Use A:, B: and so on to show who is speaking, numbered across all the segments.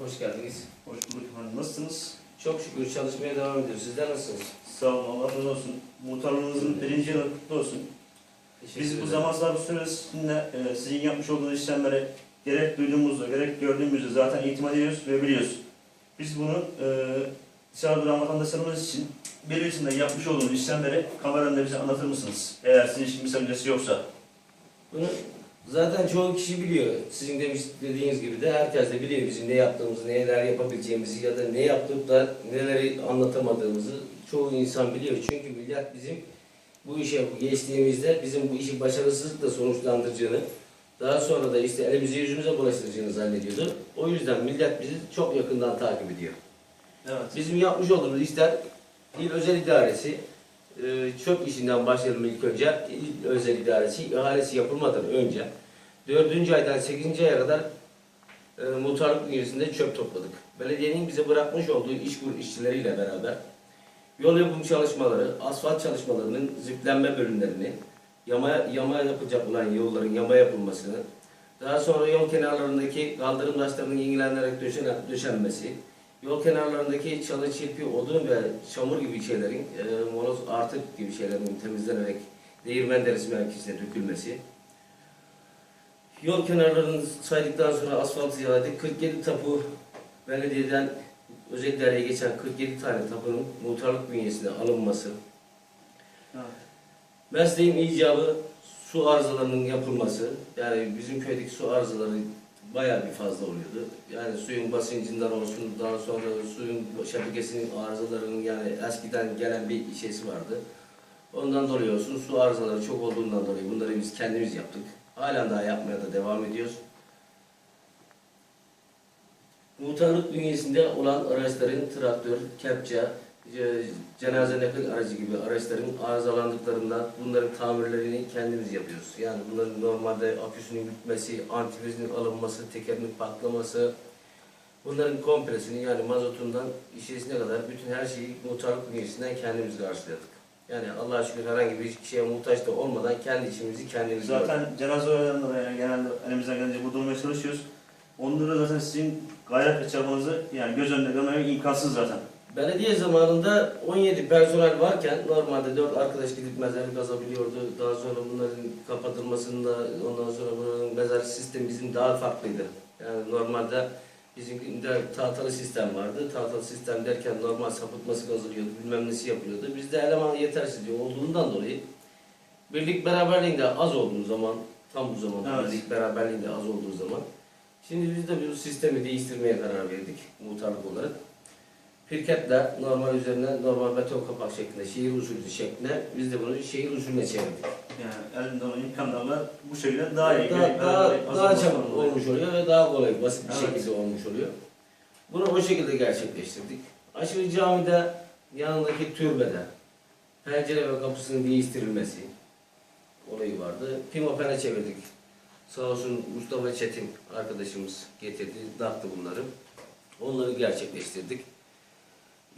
A: hoş geldiniz.
B: Hoş bulduk efendim. Nasılsınız?
A: Çok şükür çalışmaya devam ediyoruz. Sizler nasılsınız?
B: Sağ olun. Allah razı olsun. Muhtarlığınızın birinci yılı kutlu olsun.
A: Teşekkür
B: Biz bu
A: ederim.
B: zaman zarfı süresinde e, sizin yapmış olduğunuz işlemlere gerek duyduğumuzda gerek gördüğümüzde zaten itimat ediyoruz ve biliyoruz. Biz bunu e, dışarıda duran vatandaşlarımız için birisinde yapmış olduğunuz işlemleri kameranda bize anlatır mısınız? Eğer sizin için bir sakıncası yoksa.
A: Bunu zaten çoğu kişi biliyor. Sizin demiş dediğiniz gibi de herkes de biliyor bizim ne yaptığımızı, neler yapabileceğimizi ya da ne yaptık da neleri anlatamadığımızı çoğu insan biliyor. Çünkü millet bizim bu işe geçtiğimizde bizim bu işi başarısızlıkla sonuçlandıracağını, daha sonra da işte elimizi yüzümüze bulaştıracağını zannediyordu. O yüzden millet bizi çok yakından takip ediyor.
B: Evet.
A: Bizim yapmış olduğumuz işler İl Özel İdaresi, çöp işinden başlayalım ilk önce. İl Özel İdaresi ihalesi yapılmadan önce 4. aydan 8. aya kadar e, muhtarlık bünyesinde çöp topladık. Belediyenin bize bırakmış olduğu iş kur işçileriyle beraber yol yapım çalışmaları, asfalt çalışmalarının ziplenme bölümlerini, yama, yama yapacak olan yolların yama yapılmasını, daha sonra yol kenarlarındaki kaldırım taşlarının yenilenerek döşene, döşenmesi, Yol kenarlarındaki çalı, çirpi, odun ve çamur gibi şeylerin, e, moloz artık gibi şeylerin temizlenerek değirmen derisi merkezine dökülmesi. Yol kenarlarını saydıktan sonra asfalt ziyade 47 tapu belediyeden özel idareye geçen 47 tane tapunun muhtarlık bünyesine alınması.
B: Evet.
A: Mesleğin icabı su arızalarının yapılması. Yani bizim köydeki su arızaları bayağı bir fazla oluyordu. Yani suyun basıncından olsun, daha sonra suyun şebekesinin arızalarının yani eskiden gelen bir şeysi vardı. Ondan dolayı olsun su arızaları çok olduğundan dolayı bunları biz kendimiz yaptık. Halen daha yapmaya da devam ediyoruz. Muhtarlık bünyesinde olan araçların traktör, kepçe, cenaze nakil aracı gibi araçların arızalandıklarından bunların tamirlerini kendimiz yapıyoruz. Yani bunların normalde aküsünün bitmesi, antifrizinin alınması, tekerinin patlaması, bunların kompresini yani mazotundan işesine kadar bütün her şeyi muhtarlık bünyesinden kendimiz karşıladık. Yani Allah'a şükür herhangi bir şeye muhtaç da olmadan kendi işimizi kendimiz gördük.
B: Zaten cenaze olaylarında yani genelde elimizden gelince bu durmaya çalışıyoruz. Onları zaten sizin gayret ve çabanızı yani göz önünde görmemek imkansız zaten.
A: Belediye zamanında 17 personel varken normalde 4 arkadaş gidip mezarı kazabiliyordu. Daha sonra bunların kapatılmasında ondan sonra bunların mezar sistemi bizim daha farklıydı. Yani normalde bizimkinde tahtalı sistem vardı. Tahtalı sistem derken normal sapıtması kazılıyordu, bilmem nesi yapılıyordu. Bizde eleman yetersizliği olduğundan dolayı birlik beraberliğinde az olduğu zaman, tam bu zaman
B: Evet.
A: birlik beraberliğinde az olduğu zaman Şimdi biz de bu sistemi değiştirmeye karar verdik muhtarlık olarak. Pirketle normal üzerine normal beton kapak şeklinde, şehir usulü şeklinde biz de bunu şehir usulüne çevirdik.
B: Yani elinde olan imkanlarla bu şekilde daha iyi.
A: daha, daha, daha
B: hazırlamak
A: çabuk olmuş oluyor ve daha kolay, basit bir
B: Evet.
A: şekilde olmuş oluyor. Bunu o şekilde gerçekleştirdik. Aşırı camide yanındaki türbede pencere ve kapısının değiştirilmesi olayı vardı. Pimopene çevirdik. Sağ olsun Mustafa Çetin arkadaşımız getirdi, taktı bunları. Onları gerçekleştirdik.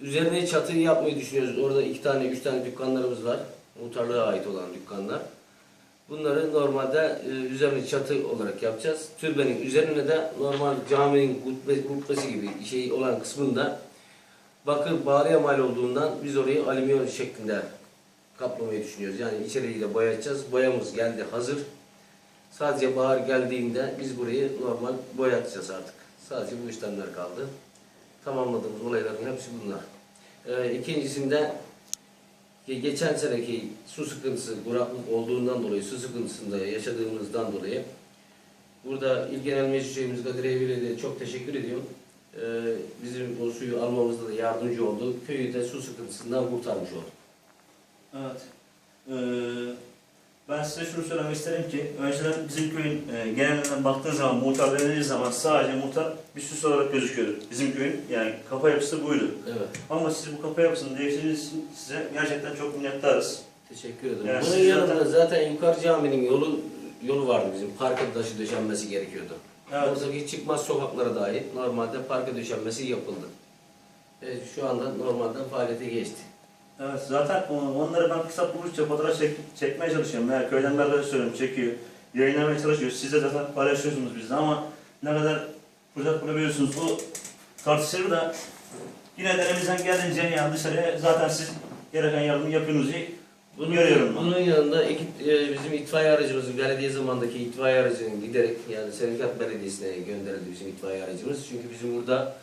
A: Üzerine çatı yapmayı düşünüyoruz. Orada iki tane, üç tane dükkanlarımız var. Muhtarlığa ait olan dükkanlar. Bunları normalde e, üzerine çatı olarak yapacağız. Türbenin üzerine de normal caminin hutbe, hutbesi gibi şey olan kısmında bakır bağrıya mal olduğundan biz orayı alüminyum şeklinde kaplamayı düşünüyoruz. Yani içeriği de boyayacağız. Boyamız geldi hazır. Sadece bahar geldiğinde biz burayı normal boyatacağız artık. Sadece bu işlemler kaldı. Tamamladığımız olayların hepsi bunlar. Ee, ikincisinde ge- geçen seneki su sıkıntısı, kuraklık olduğundan dolayı, su sıkıntısında yaşadığımızdan dolayı burada İl Genel Meclis Üyemiz Kadir Evi'yle de çok teşekkür ediyorum. Ee, bizim o suyu almamızda da yardımcı oldu. Köyü de su sıkıntısından kurtarmış oldu.
B: Evet. Ee, ben size şunu söylemek isterim ki önceden bizim köyün e, genelinden baktığı zaman muhtar denildiği zaman sadece muhtar bir süs olarak gözüküyordu. Bizim köyün yani kafa yapısı buydu.
A: Evet.
B: Ama siz bu kafa yapısını değiştirdiğiniz için size gerçekten çok minnettarız.
A: Teşekkür ederim.
B: Yani
A: Bunun
B: siz
A: yanında
B: zaten-
A: zaten yukarı caminin yolu yolu vardı bizim. Parka taşı döşenmesi gerekiyordu.
B: Evet.
A: Oradaki çıkmaz sokaklara dair normalde parka döşenmesi yapıldı. Ve şu anda normalde faaliyete geçti.
B: Evet zaten on- onları ben kısa buluşça fotoğraf çek, çekmeye çalışıyorum. Yani köyden beraber söylüyorum çekiyor. Yayınlamaya çalışıyor. Siz de zaten paylaşıyorsunuz bizle ama ne kadar fırsat bulabiliyorsunuz. Bu tartışılır da yine de elimizden geldiğince yani dışarıya zaten siz gereken yardımı yapıyorsunuz diye
A: Bunun,
B: Görüyorum.
A: bunun yanında iki, e, bizim itfaiye aracımızın belediye zamandaki itfaiye aracının giderek yani Serikat Belediyesi'ne gönderildi bizim itfaiye aracımız. Çünkü bizim burada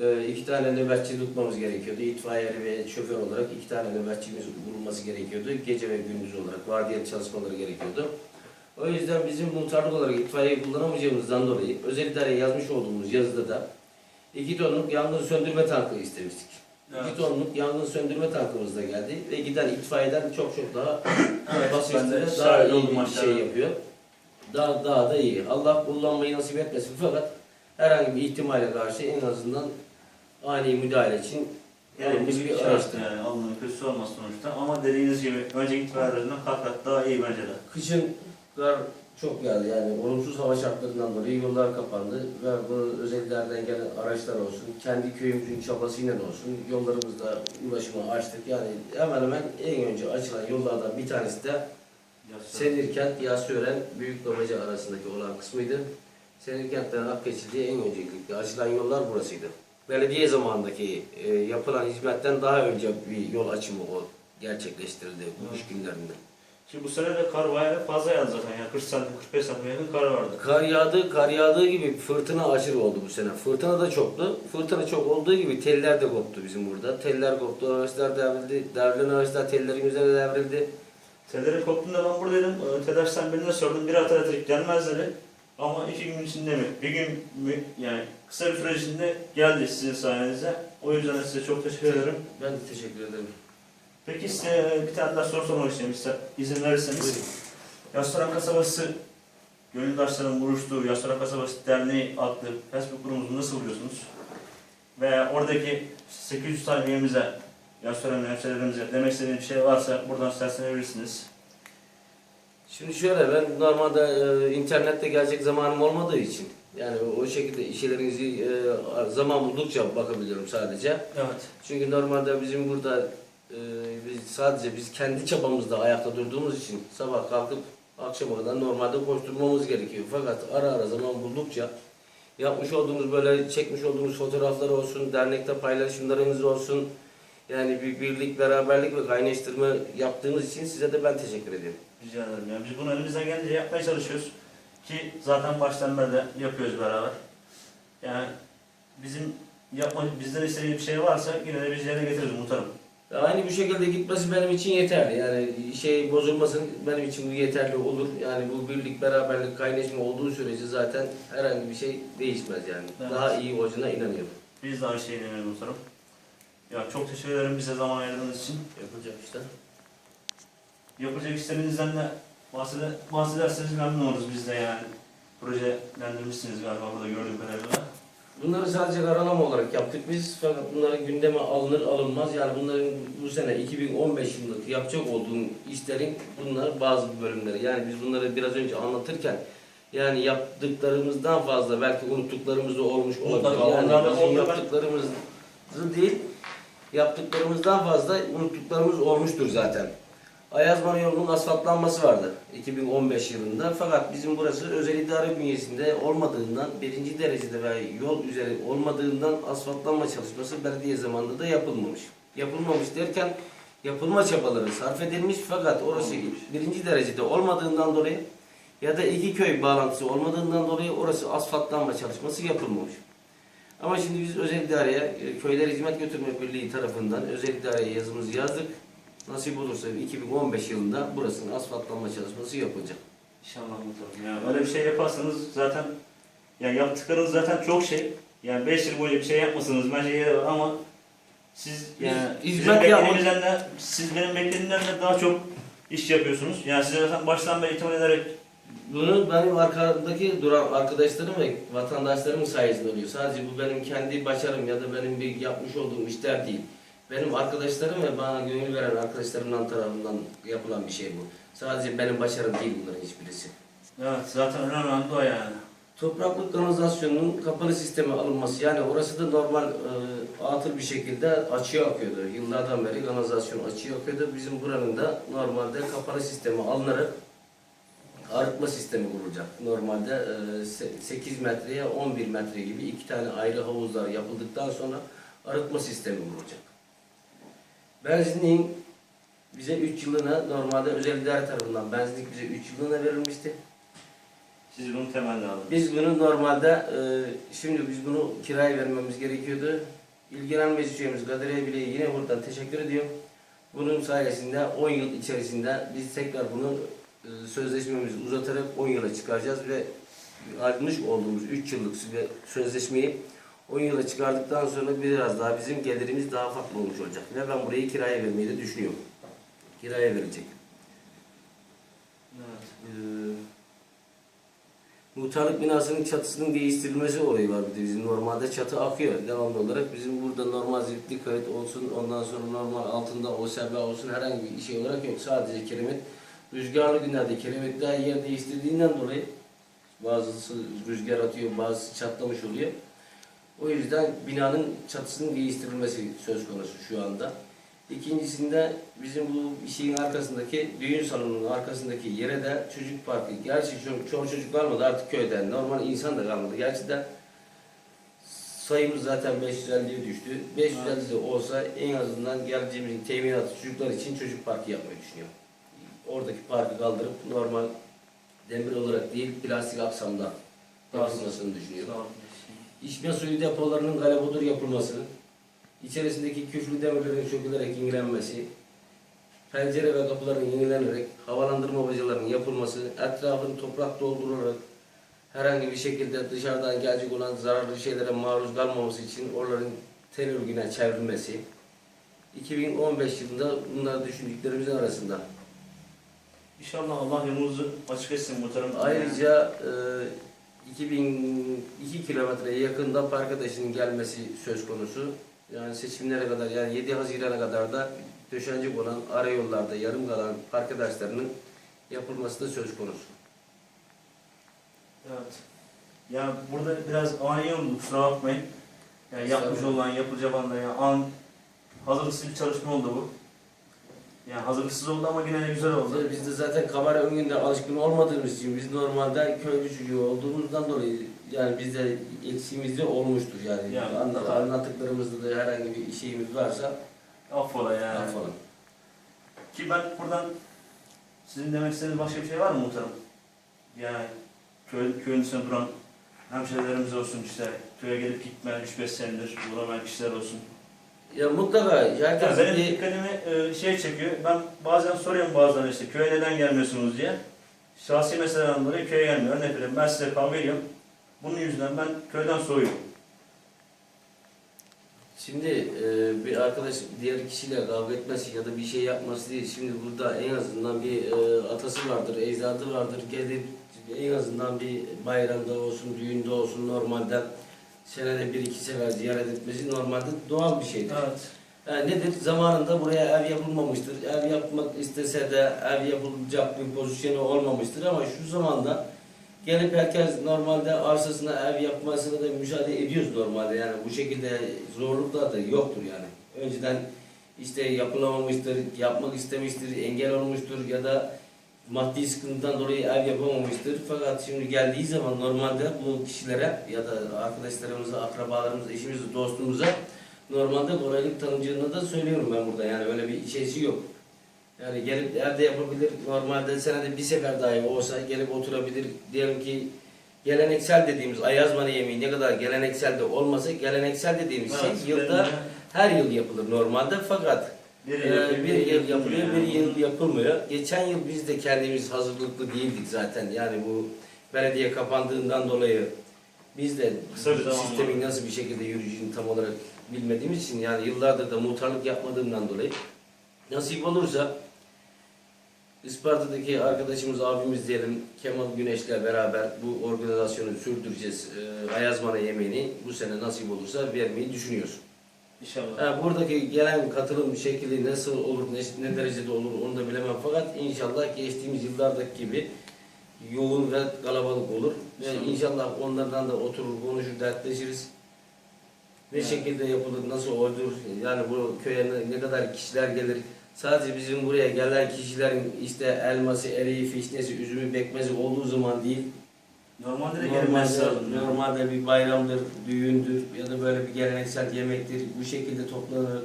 A: e, iki tane nöbetçi tutmamız gerekiyordu. İtfaiyeli ve şoför olarak iki tane nöbetçimiz bulunması gerekiyordu. Gece ve gündüz olarak vardiyalı çalışmaları gerekiyordu. O yüzden bizim muhtarlık olarak itfaiyeyi kullanamayacağımızdan dolayı özel idareye yazmış olduğumuz yazıda da iki tonluk yangın söndürme tankı istemiştik. İki tonluk yangın söndürme tankımız da geldi ve giden itfaiyeden çok çok daha basit
B: ben de
A: ve daha iyi bir şey yapıyor. Daha, daha da iyi. Allah kullanmayı nasip etmesin fakat herhangi bir ihtimale karşı en azından ani müdahale için
B: Yani
A: alınmış
B: bir
A: bir araçtır.
B: yani alnının kötüsü olmaz sonuçta ama dediğiniz gibi önceki itibariyle kat kat daha iyi bence de.
A: Kışın kar çok geldi yani olumsuz hava şartlarından dolayı yollar kapandı ve bu özellerden gelen araçlar olsun, kendi köyümüzün çabasıyla da olsun yollarımızda ulaşımı açtık. Yani hemen hemen en önce açılan yollardan bir tanesi de Senirkent, Yasören, Büyük Babaca arasındaki olan kısmıydı. Senirkent'ten Akkeçili'ye en öncelikle açılan yollar burasıydı. Belediye zamanındaki e, yapılan hizmetten daha önce bir yol açımı o gerçekleştirildi bu kış günlerinde.
B: Şimdi bu sene de kar bayağı fazla yağdı zaten yani 40 santim 45 santim yakın kar vardı.
A: Kar yağdı, kar yağdığı gibi fırtına aşırı oldu bu sene. Fırtına da çoktu. Fırtına çok olduğu gibi teller de koptu bizim burada. Teller koptu, ağaçlar devrildi. Devrilen ağaçlar tellerin üzerine devrildi.
B: Tellerin koptuğunda ben buradaydım. Tedaş'tan birine sordum. Bir elektrik gelmez dedi. Ama iki gün içinde mi? Bir gün mü? Yani kısa bir süre içinde geldi sizin sayenizde. O yüzden de size çok teşekkür ederim.
A: Ben de teşekkür ederim.
B: Peki size bir tane daha soru sormak istiyorum izin verirseniz. Yastoran Kasabası Gönüldaşların buluştuğu Yastoran Kasabası Derneği adlı Facebook grubumuzu nasıl buluyorsunuz? Ve oradaki 800 tane üyemize, Yastoran hemşehrilerimize demek istediğiniz bir şey varsa buradan seslenebilirsiniz.
A: Şimdi şöyle ben normalde e, internette gelecek zamanım olmadığı için yani o şekilde işlerinizi e, zaman buldukça bakabiliyorum sadece.
B: Evet.
A: Çünkü normalde bizim burada e, biz sadece biz kendi çabamızda ayakta durduğumuz için sabah kalkıp akşama kadar normalde koşturmamız gerekiyor. Fakat ara ara zaman buldukça yapmış olduğumuz böyle çekmiş olduğumuz fotoğraflar olsun, dernekte paylaşımlarımız olsun. Yani bir birlik, beraberlik ve kaynaştırma yaptığımız için size de ben teşekkür ediyorum.
B: Rica ederim. Yani biz bunu elimizden gelince yapmaya çalışıyoruz. Ki zaten beri de yapıyoruz beraber. Yani bizim yapma, bizden istediği bir şey varsa yine de biz yerine getiririz muhtarım.
A: Aynı bu şekilde gitmesi benim için yeterli. Yani şey bozulmasın benim için bu yeterli olur. Yani bu birlik, beraberlik, kaynaşma olduğu sürece zaten herhangi bir şey değişmez yani.
B: Evet.
A: Daha iyi olacağına inanıyorum.
B: Biz de aynı şeyi inanıyoruz muhtarım. Ya çok teşekkür ederim bize zaman ayırdığınız için.
A: Yapılacak işte.
B: Yapacak işlerinizden de bahseder, bahsederseniz memnun oluruz biz de yani. Projelendirmişsiniz galiba burada gördüğüm kadarıyla.
A: Bunları sadece karalama olarak yaptık biz. Fakat bunların gündeme alınır alınmaz. Yani bunların bu sene 2015 yılındaki yapacak olduğum işlerin bunlar bazı bölümleri. Yani biz bunları biraz önce anlatırken yani yaptıklarımızdan fazla belki unuttuklarımız da olmuş olabilir. Yani
B: onlar
A: bizim.
B: Ben-
A: yaptıklarımızı değil, yaptıklarımızdan fazla unuttuklarımız olmuştur zaten. Ayazman yolunun asfaltlanması vardı 2015 yılında. Fakat bizim burası özel idare bünyesinde olmadığından, birinci derecede ve yol üzeri olmadığından asfaltlanma çalışması belediye zamanında da yapılmamış. Yapılmamış derken yapılma çabaları sarf edilmiş fakat orası
B: Olmamış.
A: birinci derecede olmadığından dolayı ya da iki köy bağlantısı olmadığından dolayı orası asfaltlanma çalışması yapılmamış. Ama şimdi biz özel idareye, e, Köyler Hizmet Götürme Birliği tarafından özel idareye yazımızı yazdık. Nasip olursa 2015 yılında burasının asfaltlanma çalışması yapılacak.
B: İnşallah muhtarım. Yani öyle bir şey yaparsanız zaten yani yaptıklarınız zaten çok şey. Yani 5 yıl boyunca bir şey yapmasanız bence yeri var ama siz yani
A: Biz
B: bizim beklediğimizden de siz benim beklediğimden de daha çok iş yapıyorsunuz. Yani size zaten baştan beri itimat ederek
A: Bunu benim arkadaki duran arkadaşlarım ve vatandaşlarımın sayesinde oluyor. Sadece bu benim kendi başarım ya da benim bir yapmış olduğum işler değil. Benim arkadaşlarım ve bana gönül veren arkadaşlarımdan tarafından yapılan bir şey bu. Sadece benim başarım değil bunların hiçbirisi.
B: evet zaten önemli olan o yani.
A: Topraklık kanalizasyonunun kapalı sisteme alınması yani orası da normal e, atıl bir şekilde açığa akıyordu. Yıllardan beri kanalizasyon açığa akıyordu. Bizim buranın da normalde kapalı sisteme alınarak arıtma sistemi kurulacak. Normalde e, se- 8 metreye 11 metre gibi iki tane ayrı havuzlar yapıldıktan sonra arıtma sistemi kurulacak. Benzinliğin bize 3 yılına normalde özel idare tarafından benzinlik bize 3 yılına verilmişti.
B: Siz bunu temelli aldınız.
A: Biz bunu normalde e, şimdi biz bunu kiraya vermemiz gerekiyordu. İlgilenen meclis üyemiz Kadriye Bile'ye yine buradan teşekkür ediyorum. Bunun sayesinde 10 yıl içerisinde biz tekrar bunu e, sözleşmemizi uzatarak 10 yıla çıkaracağız ve almış olduğumuz 3 yıllık sözleşmeyi 10 yıla çıkardıktan sonra biraz daha bizim gelirimiz daha farklı olmuş olacak. Ve ben burayı kiraya vermeyi de düşünüyorum. Kiraya verecek.
B: Evet.
A: Ee, Muhtarlık binasının çatısının değiştirilmesi olayı var bir de bizim normalde çatı akıyor devamlı olarak bizim burada normal zipli kayıt olsun ondan sonra normal altında OSB olsun herhangi bir şey olarak yok sadece kiremit rüzgarlı günlerde kiremitler yer değiştirdiğinden dolayı bazısı rüzgar atıyor bazısı çatlamış oluyor o yüzden binanın çatısının değiştirilmesi söz konusu şu anda. İkincisinde bizim bu şeyin arkasındaki, düğün salonunun arkasındaki yere de çocuk parkı. Gerçi çok, çok çocuk kalmadı artık köyden. Normal insan da kalmadı. Gerçi de sayımız zaten 550'ye düştü. 550 de olsa en azından geleceğimizin teminatı çocuklar için çocuk parkı yapmayı düşünüyorum. Oradaki parkı kaldırıp normal demir olarak değil plastik aksamda yapılmasını düşünüyorum. İçme suyu depolarının galabodur yapılması, içerisindeki küflü demirlerin sökülerek yenilenmesi, pencere ve kapıların yenilenerek havalandırma bacalarının yapılması, etrafını toprak doldurularak herhangi bir şekilde dışarıdan gelecek olan zararlı şeylere maruz kalmaması için oraların tel örgüne çevrilmesi, 2015 yılında bunları düşündüklerimizin arasında.
B: İnşallah Allah yolunuzu açık etsin muhtarım.
A: Ayrıca e, 2002 kilometreye yakında park ateşinin gelmesi söz konusu. Yani seçimlere kadar yani 7 Haziran'a kadar da döşenecek olan arayollarda yarım kalan park ateşlerinin yapılması da söz konusu.
B: Evet. Ya burada biraz ani oldu kusura bakmayın. Yani yapmış olan, yapılacak olan da ya an hazırlıksız bir çalışma oldu bu. Yani hazırlıksız oldu ama yine de güzel oldu.
A: Biz de zaten kamera önünde alışkın olmadığımız için biz normalde köylü çocuğu olduğumuzdan dolayı yani bizde eksiğimiz de olmuştur yani.
B: Yani,
A: Anlat,
B: tabii.
A: anlattıklarımızda da herhangi bir şeyimiz varsa
B: Affola yani.
A: affola.
B: Ki ben buradan sizin demek istediğiniz başka bir şey var mı muhtarım? Yani köy, köyün üstünde duran hemşehrilerimiz olsun işte köye gelip gitmeyen 3-5 senedir uğramayan kişiler olsun.
A: Ya mutlaka
B: Yani
A: herkes
B: benim
A: bir-
B: dikkatimi e, şey çekiyor. Ben bazen soruyorum bazen işte köye neden gelmiyorsunuz diye. Şahsi meseleden dolayı köye gelmiyor. Örnek veriyorum ben size kavga ediyorum. Bunun yüzünden ben köyden soğuyorum.
A: Şimdi e, bir arkadaş diğer kişiyle kavga etmesi ya da bir şey yapması değil. Şimdi burada en azından bir e, atası vardır, ecdadı vardır. Gelip en azından bir bayramda olsun, düğünde olsun normalde senede bir iki sefer ziyaret etmesi normalde doğal bir şeydir.
B: Evet.
A: Yani nedir? Zamanında buraya ev yapılmamıştır. Ev yapmak istese de ev yapılacak bir pozisyonu olmamıştır ama şu zamanda gelip herkes normalde arsasına ev yapmasına da müsaade ediyoruz normalde yani bu şekilde zorluklar da yoktur yani. Önceden işte yapılamamıştır, yapmak istemiştir, engel olmuştur ya da maddi sıkıntıdan dolayı ev yapamamıştır. Fakat şimdi geldiği zaman normalde bu kişilere ya da arkadaşlarımıza, akrabalarımıza, eşimize, dostumuza normalde kolaylık tanımcılığında da söylüyorum ben burada yani öyle bir şeysi yok. Yani gelip evde yapabilir, normalde senede bir sefer dahi olsa gelip oturabilir. Diyelim ki geleneksel dediğimiz Ayazmanı yemeği ne kadar geleneksel de olmasa geleneksel dediğimiz
B: Evet,
A: şey yılda her yıl yapılır normalde fakat
B: bir,
A: ee, bir yıl yapılıyor,
B: yani.
A: bir yıl yapılmıyor. Geçen yıl biz de kendimiz hazırlıklı değildik zaten. Yani bu belediye kapandığından dolayı biz de
B: Kısa bir zaman
A: sistemin nasıl bir şekilde yürüyeceğini tam olarak bilmediğimiz için yani yıllardır da muhtarlık yapmadığımdan dolayı nasip olursa Isparta'daki arkadaşımız, abimiz diyelim Kemal Güneş'le beraber bu organizasyonu sürdüreceğiz. Ee, Ayazmana yemeğini bu sene nasip olursa vermeyi düşünüyoruz.
B: İnşallah.
A: Ha, buradaki gelen katılım şekli nasıl olur, ne, ne derecede olur onu da bilemem. Fakat inşallah geçtiğimiz yıllardaki gibi yoğun ve kalabalık olur.
B: İnşallah.
A: inşallah onlardan da oturur, konuşur, dertleşiriz. Ne
B: Evet.
A: şekilde yapılır, nasıl olur, yani bu köye ne, ne kadar kişiler gelir, sadece bizim buraya gelen kişilerin işte elması, eriği, fişnesi, üzümü, bekmezi olduğu zaman değil,
B: Normalde de
A: Normalde,
B: lazım.
A: normalde bir bayramdır, düğündür ya da böyle bir geleneksel yemektir. Bu şekilde toplanır.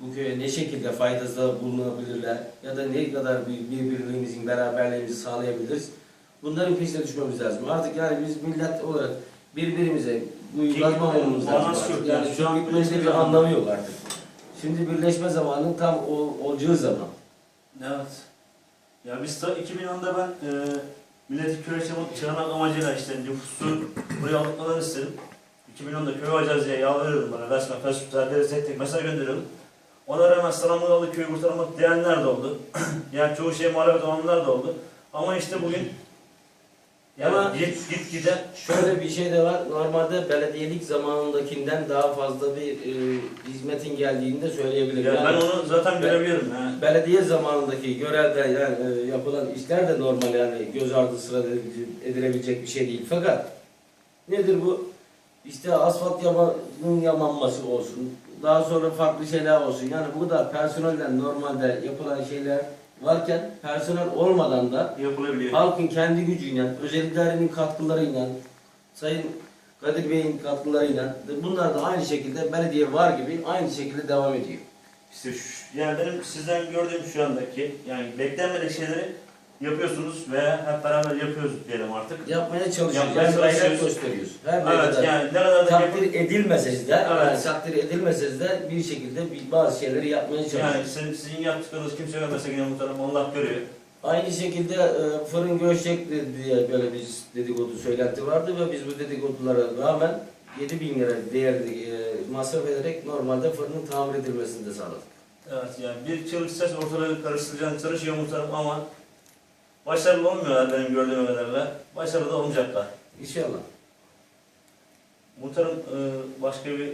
A: Bu köye ne şekilde faydasında bulunabilirler ya da ne kadar bir birbirliğimizin beraberliğimizi sağlayabiliriz. Bunların peşine düşmemiz lazım. Artık yani biz millet olarak birbirimize bu uygulamamamız lazım. Artık.
B: yok.
A: Yani
B: Yani
A: şu an gitmemizde bir
B: birleşme
A: anlamı yok artık. Şimdi birleşme zamanının tam o, olacağı zaman.
B: Evet. Ya biz ta 2010'da ben e, milleti çağırmak, çağırmak amacıyla işte nüfusu buraya almalarını istedim. 2010'da köy alacağız diye yalvarıyordum bana. Resmen Facebook herkese tek tek mesaj gönderiyordum. Ona rağmen Salamuralı köyü kurtarmak diyenler de oldu. yani çoğu şeye muhalefet olanlar da oldu. Ama işte bugün
A: Ama-
B: git, git gide
A: Şöyle bir şey de var. Normalde belediyelik zamanındakinden daha fazla bir e, hizmetin geldiğini de söyleyebilirim.
B: ya ben
A: Yani
B: onu zaten görebiliyorum. Yani.
A: belediye zamanındaki görevde yani e, yapılan işler de normal yani göz ardı sıra edilebilecek bir şey değil. Fakat nedir bu? İşte asfalt yamanın yamanması olsun. Daha sonra farklı şeyler olsun. Yani bu da personelden normalde yapılan şeyler varken personel olmadan da
B: Yapılabiliyor.
A: halkın kendi gücüyle, özel idarenin katkılarıyla, Sayın Kadir Bey'in katkılarıyla bunlar da aynı şekilde belediye var gibi aynı şekilde devam ediyor.
B: İşte şu, yani benim sizden gördüğüm şu andaki yani beklenmedik şeyleri yapıyorsunuz veya hep beraber yapıyoruz diyelim artık.
A: Yapmaya çalışıyoruz.
B: Yapmaya
A: Yani gayret
B: çalışıyoruz.
A: gösteriyoruz. Her ne
B: Evet
A: kadar
B: yani ne kadar da yapıp
A: takdir edilmeseniz de,
B: Evet.
A: yani takdir edilmeseniz de bir şekilde bazı şeyleri yapmaya çalışıyoruz.
B: yani sizin, sizin yaptıklarınız kimse görmese yine muhtemelen Allah görüyor.
A: Aynı şekilde e, fırın göçecek diye böyle bir dedikodu söylenti vardı ve biz bu dedikodulara rağmen 7 bin lira değer e, masraf ederek normalde fırının tamir edilmesini de sağladık.
B: Evet yani bir çığlık ses ortalığı karıştıracağını çalışıyor muhtemelen ama başarılı olmuyorlar benim gördüğüm kadarıyla. Başarılı da olmayacaklar.
A: İnşallah.
B: Muhtarım e, başka bir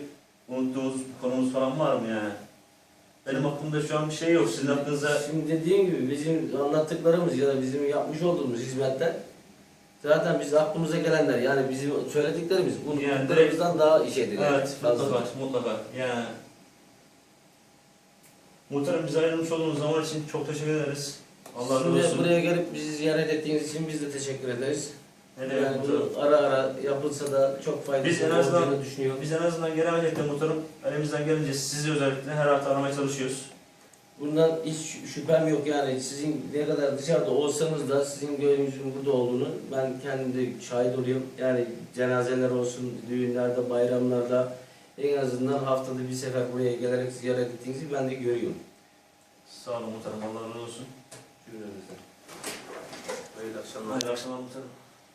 B: unuttuğumuz bir konumuz falan var mı yani? Benim aklımda şu an bir şey yok. Sizin aklınızda
A: Şimdi dediğim gibi bizim anlattıklarımız ya da bizim yapmış olduğumuz hizmetler zaten biz aklımıza gelenler yani bizim söylediklerimiz bu
B: Yani
A: unuttuklarımızdan daha şeydir. yani,
B: Evet,
A: fazla.
B: mutlaka, mutlaka. Yani muhtarım bize ayrılmış olduğunuz zaman için çok teşekkür ederiz. Allah razı
A: Şimdi
B: olsun.
A: buraya gelip bizi ziyaret ettiğiniz için biz de teşekkür ederiz.
B: Ne demek
A: yani
B: muhtarım?
A: bu ara ara yapılsa da çok faydası
B: Biz en azından-
A: düşünüyorum.
B: Biz en azından gelemeyecek de muhtarım elimizden gelince sizi özellikle her hafta aramaya çalışıyoruz.
A: Bundan hiç şüphem yok yani sizin ne kadar dışarıda olsanız da sizin gönlünüzün burada olduğunu ben kendim de şahit oluyorum. Yani cenazeler olsun, düğünlerde, bayramlarda en azından haftada bir sefer buraya gelerek ziyaret ettiğinizi ben de görüyorum.
B: Sağ olun muhtarım, Allah razı olsun.
A: Cümlemizden. Hayırlı akşamlar.
B: Hayırlı akşamlar muhtarım.